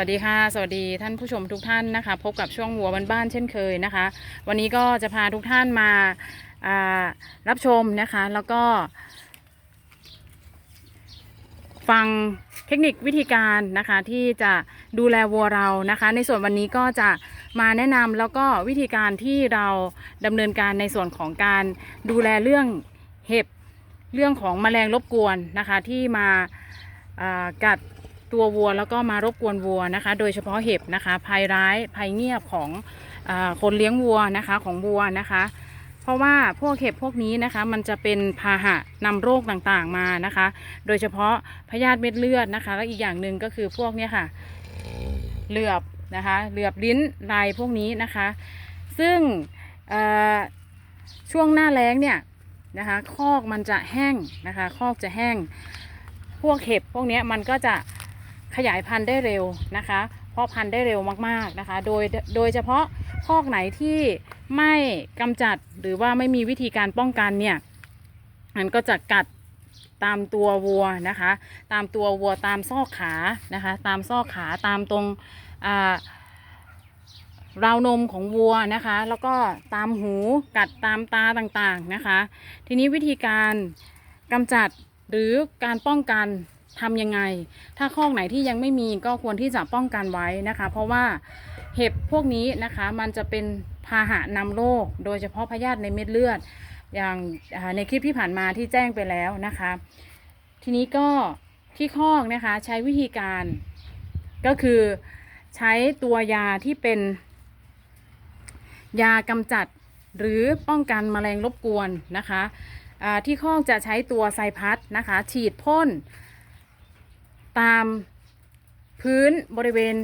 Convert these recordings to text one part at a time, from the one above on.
วัสดีค่ะ สวัสดีท่านผู้ชมทุกท่านนะคะ พบกับช่วงวัวบ้านๆเช่นเคยนะคะ วันนี้ก็จะพาทุกท่านมาารับชมนะคะ แล้วก็ ฟังเทคนิควิธีการนะคะ ที่จะดูแลวัวเรานะคะ ในส่วนวันนี้ก็จะมาแนะนำแล้วก็วิธีการที่เราดำเนินการในส่วนของการดูแลเรื่องเห็บเรื่องของแมลงรบกวนนะคะ ที่มาากัด ตัววัวแล้วก็มารบกวนวัวนะคะ โดยเฉพาะเห็บนะคะภัยร้ายภัยเงียบของอคนเลี้ยงวัวนะคะของวัวนะคะ เพราะว่าพวกเห็บพวกนี้นะคะ มันจะเป็นพาหะนำโรคต่างๆมานะคะ โดยเฉพาะพยาธิเม็ดเลือดนะคะ แล้วอีกอย่างหนึ่งก็คือพวกเนี้ยค่ะเหลือบนะคะเหลือบลิ้นลายพวกนี้นะคะ ซึ่งช่วงหน้าแล้งเนี่ยนะคะคอกมันจะแห้งนะคะ คอกจะแห้ง พวกเห็บพวกนี้มันก็จะ ขยายพันธุ์ได้เร็วนะคะเพาะพันธุ์ได้เร็วมากๆนะคะ โดยโดยเฉพาะคอกไหนที่ไม่กำจัดหรือว่าไม่มีวิธีการป้องกันเนี่ยมันก็จะกัดตามตัววัวนะคะ ตามตัววัวตามซอกขานะคะ ตามซอกขาตามตรงาราวนมของวัวนะคะ แล้วก็ตามหูกัดตามตาต่างๆนะคะ ทีนี้วิธีการกำจัดหรือการป้องกัน ทำยังไง ถ้าคอกไหนที่ยังไม่มีก็ควรที่จะป้องกันไว้นะคะ เพราะว่าเห็บพวกนี้นะคะมันจะเป็นพาหะนำโรคโดยเฉพาะพยาธิในเม็ดเลือด อย่างในคลิปที่ผ่านมาที่แจ้งไปแล้วนะคะ ทีนี้ก็ที่คอกนะคะใช้วิธีการก็คือใช้ตัวยาที่เป็นยากำจัดหรือป้องกันแมลงรบกวนนะคะที่คอกจะใช้ตัวไซพัสนะคะ ฉีดพ่น ตามพื้นบริเวณ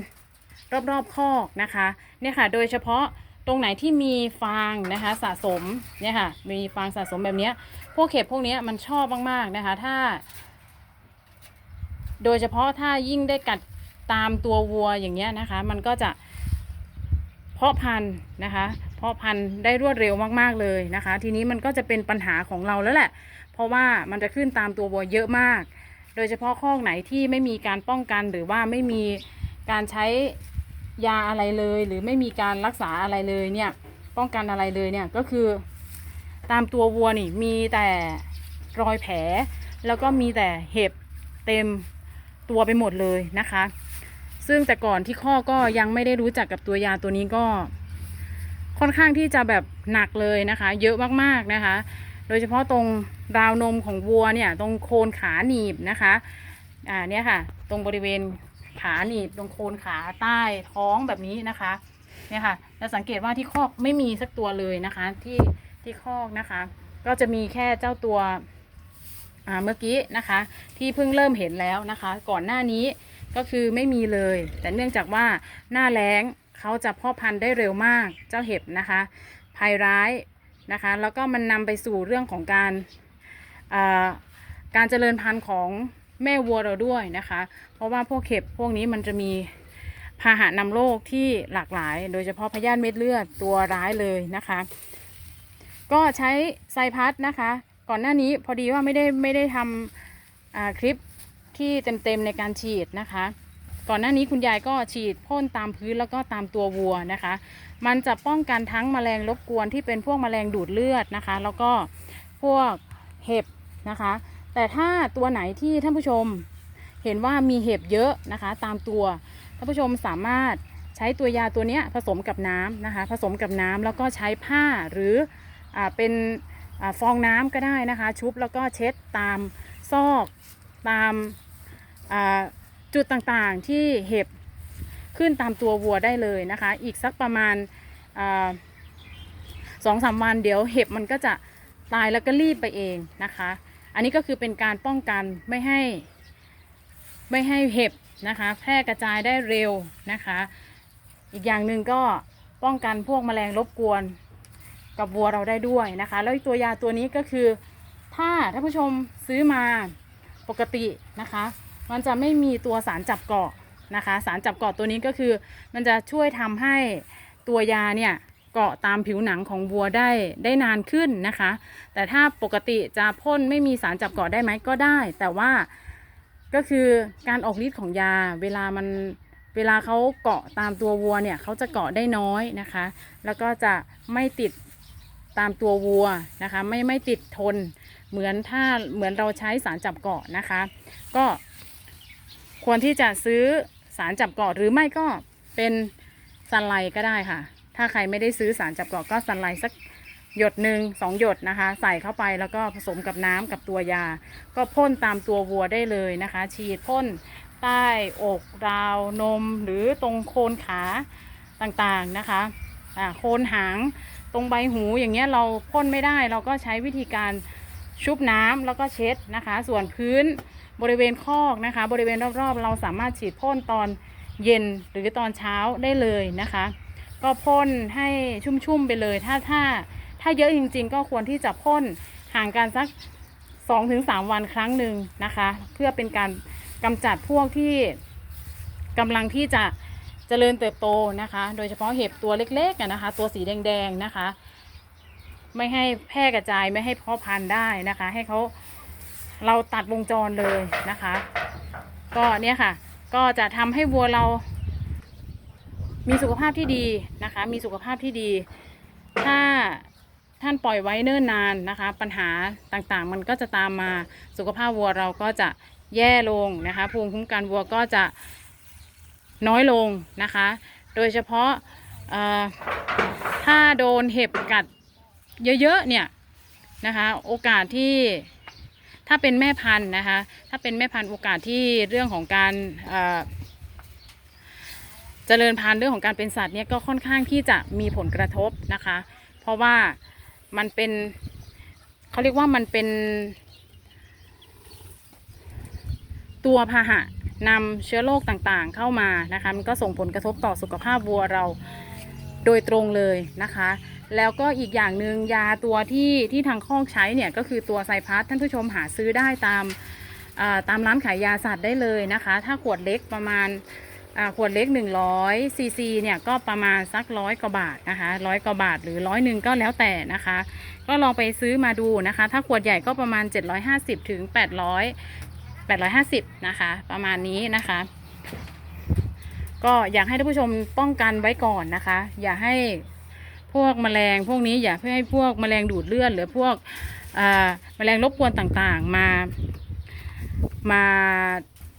รอบๆคอกนะคะเนี่ยค่ะ โดยเฉพาะตรงไหนที่มีฟางนะคะสะสมเนี่ยค่ะมีฟางสะสมแบบนี้พวกเห็บพวกนี้มันชอบมากๆนะคะ ถ้า โดยเฉพาะถ้ายิ่งได้กัดตามตัววัวอย่างเงี้ยนะคะ มันก็จะเพาะพันธุ์นะคะ เพาะพันธุ์ได้รวดเร็วมากๆเลยนะคะ ทีนี้มันก็จะเป็นปัญหาของเราแล้วแหละ เพราะว่ามันจะขึ้นตามตัววัวเยอะมาก โดยเฉพาะข้อกไหนที่ไม่มีการป้องกันหรือว่าไม่มีการใช้ยาอะไรเลย หรือไม่มีการรักษาอะไรเลยเนี่ยป้องกันอะไรเลยเนี่ยก็คือ ตามตัววัวนี่มีแต่รอยแผล แล้วก็มีแต่เห็บเต็มตัวไปหมดเลยนะคะ ซึ่งแต่ก่อนที่ข้อก็ยังไม่ได้รู้จักกับตัวยาตัวนี้ก็ ค่อนข้างที่จะแบบหนักเลยนะคะ เยอะมากๆนะคะ โดยเฉพาะตรง ราวนมของวัวเนี่ยตรงโคนขาหนีบนะคะ อ่าเนี่ยค่ะ ตรงบริเวณขาหนีบตรงโคนขาใต้ท้องแบบนี้นะคะ เนี่ยค่ะจะสังเกตว่าที่คอกไม่มีสักตัวเลยนะคะ ที่ที่คอกนะคะ ก็จะมีแค่เจ้าตัวอ่าเมื่อกี้นะคะ ที่เพิ่งเริ่มเห็นแล้วนะคะ ก่อนหน้านี้ก็คือไม่มีเลย แต่เนื่องจากว่าหน้าแล้งเขาจะพาะพันธุ์ได้เร็วมากเจ้าเห็บนะคะ ภัยร้ายนะคะ แล้วก็มันนำไปสู่เรื่องของการ การเจริญพันธุ์ของแม่วัวเราด้วยนะคะ เพราะว่าพวกเห็บพวกนี้มันจะมีพาหะนำโรคที่หลากหลาย โดยเฉพาะพยาธิเม็ดเลือดตัวร้ายเลยนะคะ ก็ใช้ไซพัสนะคะ ก่อนหน้านี้พอดีว่าไม่ได้ไม่ได้ทำอ่าคลิปที่เต็มๆในการฉีดนะคะ ก่อนหน้านี้คุณยายก็ฉีดพ่นตามพื้นแล้วก็ตามตัววัวนะคะ มันจะป้องกันทั้งแมลงรบกวนที่เป็นพวกแมลงดูดเลือดนะคะ แล้วก็พวกเห็บ นะคะ แต่ถ้าตัวไหนที่ท่านผู้ชมเห็นว่ามีเห็บเยอะนะคะ ตามตัวท่านผู้ชมสามารถใช้ตัวยาตัวนี้ผสมกับน้ำนะคะ ผสมกับน้ำแล้วก็ใช้ผ้าหรืออเป็นอฟองน้ำก็ได้นะคะ ชุบแล้วก็เช็ดตามซอกตามาจุดต่างๆที่เห็บขึ้นตามตัววัวได้เลยนะคะ อีกสักประมาณสองสามวันเดี๋ยวเห็บมันก็จะตายแล้วก็รีบไปเองนะคะ อันนี้ก็คือเป็นการป้องกันไม่ให้ไม่ให้เห็บนะคะ แพร่กระจายได้เร็วนะคะ อีกอย่างหนึ่งก็ป้องกันพวกแมลงรบกวนกับวัวเราได้ด้วยนะคะ แล้วตัวยาตัวนี้ก็คือ ถ้าท่านผู้ชมซื้อมาปกตินะคะ มันจะไม่มีตัวสารจับเกาะนะคะ สารจับเกาะตัวนี้ก็คือ มันจะช่วยทำให้ตัวยาเนี่ย เกาะตามผิวหนังของวัวได้ได้นานขึ้นนะคะ แต่ถ้าปกติจะพ่นไม่มีสารจับเกาะได้ไหมก็ได้ แต่ว่าก็คือการออกฤทธิ์ของยาเวลามันเวลาเขาเกาะตามตัววัวเนี่ยเขาจะเกาะได้น้อยนะคะ แล้วก็จะไม่ติดตามตัววัวนะคะ ไม่ไม่ติดทนเหมือนถ้าเหมือนเราใช้สารจับเกาะนะคะ ก็ควรที่จะซื้อสารจับเกาะหรือไม่ก็เป็นซันไลก็ได้ค่ะ ถ้าใครไม่ได้ซื้อสารจับเกาะก็ซันไลสักหยดหนึ่งสองหยดนะคะ ใส่เข้าไปแล้วก็ผสมกับน้ำกับตัวยา ก็พ่นตามตัววัวได้เลยนะคะ ฉีดพ่นใต้อกราวนมหรือตรงโคนขาต่างๆนะคะอ่าโคนหางตรงใบหูอย่างเงี้ยเราพ่นไม่ได้เราก็ใช้วิธีการชุบน้ำแล้วก็เช็ดนะคะ ส่วนพื้นบริเวณคอกนะคะ บริเวณรอบๆ เราสามารถฉีดพ่นตอนเย็นหรือตอนเช้าได้เลยนะคะ ก็พ่นให้ชุ่มๆไปเลย ถ้าถ้าถ้าเยอะจริง ๆ ก็ควรที่จะพ่นห่างกันสักสองถึงสามวันครั้งหนึ่งนะคะ เพื่อเป็นการกำจัดพวกที่กำลังที่จะเจริญเติบโตนะคะ โดยเฉพาะเห็บตัวเล็กๆนะคะ ตัวสีแดงๆนะคะ ไม่ให้แพร่กระจายไม่ให้เพาะพันธุ์ได้นะคะ ให้เขาเราตัดวงจรเลยนะคะ ก็เนี่ยค่ะ ก็จะทำให้วัวเรา มีสุขภาพที่ดีนะคะ มีสุขภาพที่ดี ถ้าท่านปล่อยไว้เนิ่นนานนะคะ ปัญหาต่างๆ มันก็จะตามมาสุขภาพวัวเราก็จะแย่ลงนะคะภูมิคุ้มกันวัวก็จะน้อยลงนะคะ โดยเฉพาะเอ่อถ้าโดนเห็บกัดเยอะๆเนี่ยนะคะโอกาสที่ถ้าเป็นแม่พันธุ์นะคะถ้าเป็นแม่พันธุ์โอกาสที่เรื่องของการเอ่อ เจริญพันธุ์เรื่องของการเป็นสัตว์เนี่ยก็ค่อนข้างที่จะมีผลกระทบนะคะ เพราะว่ามันเป็นเขาเรียกว่ามันเป็นตัวพาหะนำเชื้อโรคต่างๆเข้ามานะคะ มันก็ส่งผลกระทบต่อสุขภาพวัวเราโดยตรงเลยนะคะ แล้วก็อีกอย่างหนึ่งยาตัวที่ที่ทางคอกใช้เนี่ยก็คือตัวไซพัสท่านผู้ชมหาซื้อได้ตามาตามร้านขายยาสัตว์ได้เลยนะคะ ถ้าขวดเล็กประมาณ ขวดเล็ก 100ซีซีเนี่ยก็ประมาณสักร้อยกว่าบาทนะคะร้อยกว่าบาทหรือร้อยหนึ่งก็แล้วแต่นะคะ ก็ลองไปซื้อมาดูนะคะ ถ้าขวดใหญ่ก็ประมาณ 750ถึง800 850นะคะ ประมาณนี้นะคะ ก็อยากให้ท่านผู้ชมป้องกันไว้ก่อนนะคะ อย่าให้พวกแมลงพวกนี้อย่าเพื่อให้พวกแมลงดูดเลือดหรือพวกแมลงรบกวนต่างๆ มามา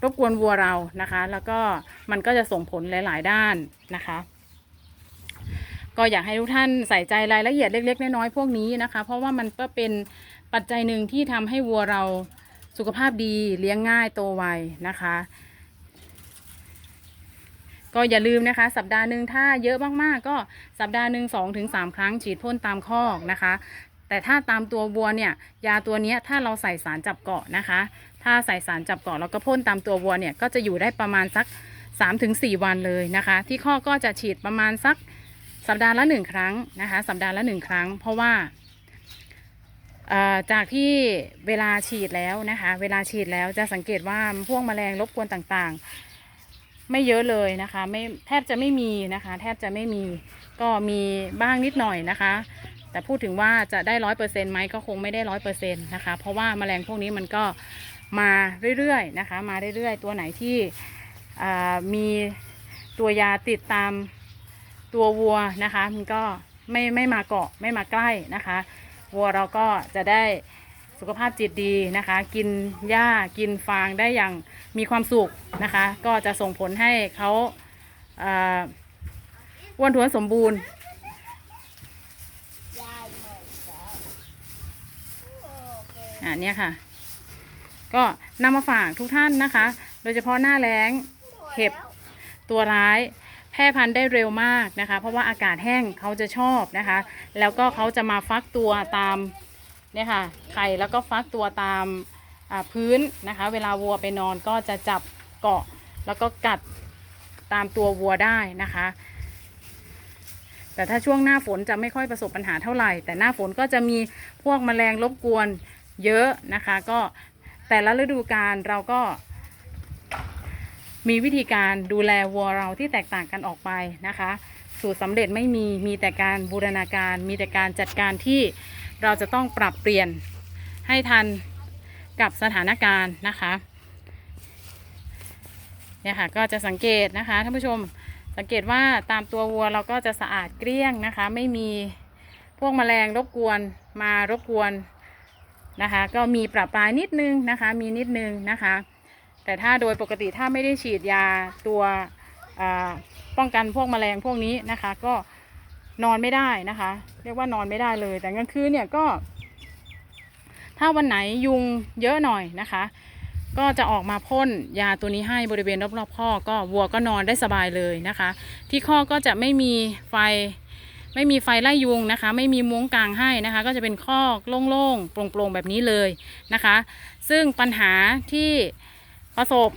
รบกวนวัวเรานะคะ แล้วก็มันก็จะส่งผลหลาย ๆ ด้านนะคะ ก็อยากให้ทุกท่านใส่ใจรายละเอียดเล็ก ๆ น้อยๆพวกนี้นะคะ เพราะว่ามันก็เป็นปัจจัยหนึ่งที่ทำให้วัวเราสุขภาพดีเลี้ยงง่ายโตไวนะคะ ก็อย่าลืมนะคะ สัปดาห์หนึ่งถ้าเยอะมากๆ ก็สัปดาห์หนึ่งสองถึงสามครั้งฉีดพ่นตามคอกนะคะแต่ถ้าตามตัววัวเนี่ยยาตัวนี้ถ้าเราใส่สารจับเกาะนะคะ ถ้าใส่สารจับเกาะแล้วก็พ่นตามตัววัวเนี่ยก็จะอยู่ได้ประมาณสัก 3-4 วันเลยนะคะ ที่ข้อก็จะฉีดประมาณสักสัปดาห์ละหนึ่งครั้งนะคะ สัปดาห์ละหนึ่งครั้ง เพราะว่าจากที่เวลาฉีดแล้วนะคะ เวลาฉีดแล้วจะสังเกตว่าพวกแมลงรบกวนต่างๆ ไม่เยอะเลยนะคะไม่แทบจะไม่มีนะคะ แทบจะไม่มีก็มีบ้างนิดหน่อยนะคะ แต่พูดถึงว่าจะได้ร้อยเปอร์เซ็นต์ไหมก็คงไม่ได้ร้อยเปอร์เซ็นต์นะคะ เพราะว่าแมลงพวกนี้มันก็ มาเรื่อยๆนะคะ มาเรื่อยๆ ตัวไหนที่มีตัวยาติดตามตัววัวนะคะ มันก็ไม่ไม่มาเกาะไม่มาใกล้นะคะ วัวเราก็จะได้สุขภาพจิตดีนะคะ กินหญ้ากินฟางได้อย่างมีความสุขนะคะ ก็จะส่งผลให้เขาอ้วนท้วนสมบูรณ์อ่าเนี่ยค่ะ ก็นำมาฝากทุกท่านนะคะ โดยเฉพาะหน้าแล้งเห็บตัวร้ายแพร่พันธุ์ได้เร็วมากนะคะ เพราะว่าอากาศแห้งเขาจะชอบนะคะ แล้วก็เขาจะมาฟักตัวตามเนี่ยค่ะไข่แล้วก็ฟักตัวตามพื้นนะคะ เวลาวัวไปนอนก็จะจับเกาะแล้วก็กัดตามตัววัวได้นะคะ แต่ถ้าช่วงหน้าฝนจะไม่ค่อยประสบปัญหาเท่าไหร่ แต่หน้าฝนก็จะมีพวกแมลงรบกวนเยอะนะคะ ก็ แต่ละฤดูกาลเราก็ มีวิธีการดูแลวัวเราที่แตกต่างกันออกไปนะคะ สูตรสำเร็จไม่มีมีแต่การบูรณาการ มีแต่การจัดการที่เราจะต้องปรับเปลี่ยนให้ทันกับสถานการณ์นะคะเนี่ยค่ะก็จะสังเกตนะคะท่านผู้ชมสังเกตว่าตามตัววัวเราก็จะสะอาดเกลี้ยงนะคะ ไม่มีพวกแมลงรบกวนมารบกวน นะคะ ก็มีประปรายนิดนึงนะคะ มีนิดนึงนะคะ แต่ถ้าโดยปกติถ้าไม่ได้ฉีดยาตัวป้องกันพวกแมลงพวกนี้นะคะ ก็นอนไม่ได้นะคะ เรียกว่านอนไม่ได้เลย แต่กลางคืนเนี่ยก็ ถ้าวันไหนยุงเยอะหน่อยนะคะ ก็จะออกมาพ่นยาตัวนี้ให้บริเวณรอบๆข้อก็วัวก็นอนได้สบายเลยนะคะ ที่ข้อก็จะไม่มีไฟ ไม่มีไฟไล่ยุงนะคะ ไม่มีมุ้งกลางให้นะคะ ก็จะเป็นข้อกโล่งๆโปร่งๆแบบนี้เลยนะคะ ซึ่งปัญหาที่ประสบ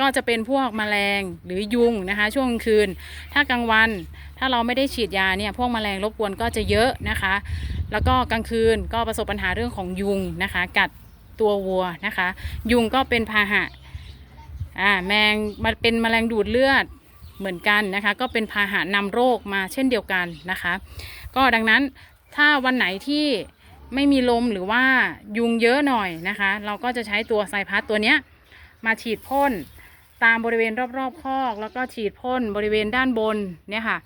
ก็จะเป็นพวกแมลงหรือยุงนะคะ ช่วงกลางคืน ถ้ากลางวันถ้าเราไม่ได้ฉีดยาเนี่ยพวกแมลงรบกวนก็จะเยอะนะคะ แล้วก็กลางคืนก็ประสบปัญหาเรื่องของยุงนะคะ กัดตัววัวนะคะ ยุงก็เป็นพาหะอ่าแมงมันเป็นแมลงดูดเลือด เหมือนกันนะคะ ก็เป็นพาหะนำโรคมาเช่นเดียวกันนะคะ ก็ดังนั้นถ้าวันไหนที่ไม่มีลมหรือว่ายุงเยอะหน่อยนะคะ เราก็จะใช้ตัวไซพัสตัวเนี้ยมาฉีดพ่นตามบริเวณรอบๆคอก แล้วก็ฉีดพ่นบริเวณด้านบนเนี่ยค่ะ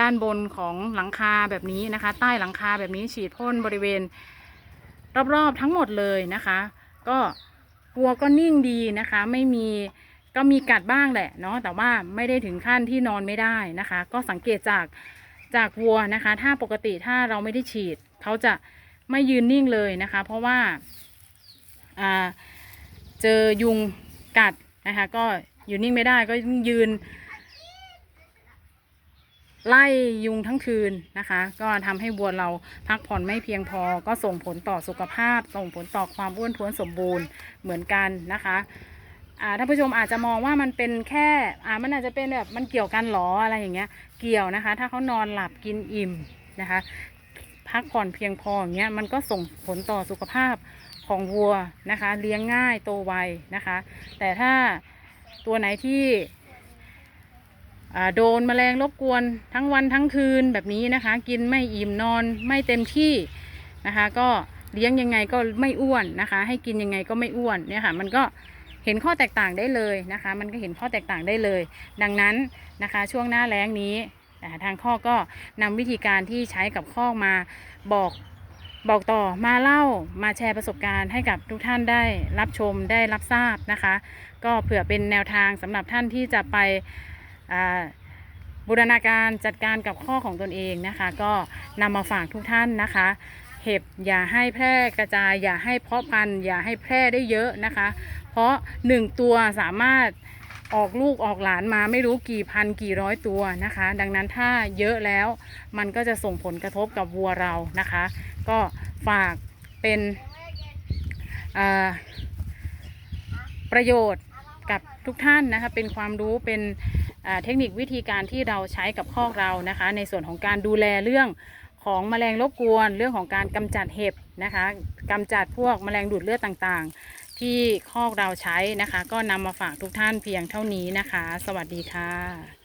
ด้านบนของหลังคาแบบนี้นะคะ ใต้หลังคาแบบนี้ฉีดพ่นบริเวณรอบๆทั้งหมดเลยนะคะ ก็วัวก็นิ่งดีนะคะ ไม่มี ก็มีกัดบ้างแหละเนาะแต่ว่าไม่ได้ถึงขั้นที่นอนไม่ได้นะคะ ก็สังเกตจากจากวัวนะคะ ถ้าปกติถ้าเราไม่ได้ฉีดเขาจะไม่ยืนนิ่งเลยนะคะ เพราะว่าอ่าเจอยุงกัดนะคะ ก็อยู่นิ่งไม่ได้ก็ยืน ไล่ยุงทั้งคืนนะคะ ก็ทำให้วัวเราพักผ่อนไม่เพียงพอ ก็ส่งผลต่อสุขภาพ ส่งผลต่อความอ้วนท้วนสมบูรณ์เหมือนกันนะคะ อ่าท่านผู้ชมอาจจะมองว่ามันเป็นแค่อ่ามันอาจจะเป็นแบบมันเกี่ยวกันหรออะไรอย่างเงี้ย เกี่ยวนะคะ ถ้าเขานอนหลับกินอิ่มนะคะ พักผ่อนเพียงพออย่างเงี้ยมันก็ส่งผลต่อสุขภาพของวัวนะคะ เลี้ยงง่ายโตไวนะคะ แต่ถ้าตัวไหนที่โดนแมลงรบกวนทั้งวันทั้งคืนแบบนี้นะคะ กินไม่อิ่มนอนไม่เต็มที่นะคะ ก็เลี้ยงยังไงก็ไม่อ้วนนะคะ ให้กินยังไงก็ไม่อ้วนเนี่ยค่ะ มันก็ เห็นข้อแตกต่างได้เลยนะคะ มันก็เห็นข้อแตกต่างได้เลย ดังนั้นนะคะช่วงหน้าแล้งนี้ทางข้อก็นำวิธีการที่ใช้กับข้อมาบอกบอกต่อมาเล่ามาแชร์ประสบการณ์ให้กับทุกท่านได้รับชมได้รับทราบนะคะ ก็เผื่อเป็นแนวทางสำหรับท่านที่จะไปบูรณาการจัดการกับข้อของตนเองนะคะ ก็นำมาฝากทุกท่านนะคะ เห็บอย่าให้แพร่กระจาย อย่าให้เพาะพันธุ์อย่าให้แพร่ได้เยอะนะคะ ราะหนึ่งตัวสามารถออกลูกออกหลานมาไม่รู้กี่พันกี่ร้อยตัวนะคะ ดังนั้นถ้าเยอะแล้วมันก็จะส่งผลกระทบกับวัวเรานะคะ ก็ฝากเป็นประโยชน์กับทุกท่านนะคะ เป็นความรู้เป็นเทคนิควิธีการที่เราใช้กับคอกเรานะคะ ในส่วนของการดูแลเรื่องของแมลงรบกวน เรื่องของการกำจัดเห็บนะคะกำจัดพวกแมลงดูดเลือดต่างๆ ที่คอกเราใช้นะคะ ก็นำมาฝากทุกท่านเพียงเท่านี้นะคะ สวัสดีค่ะ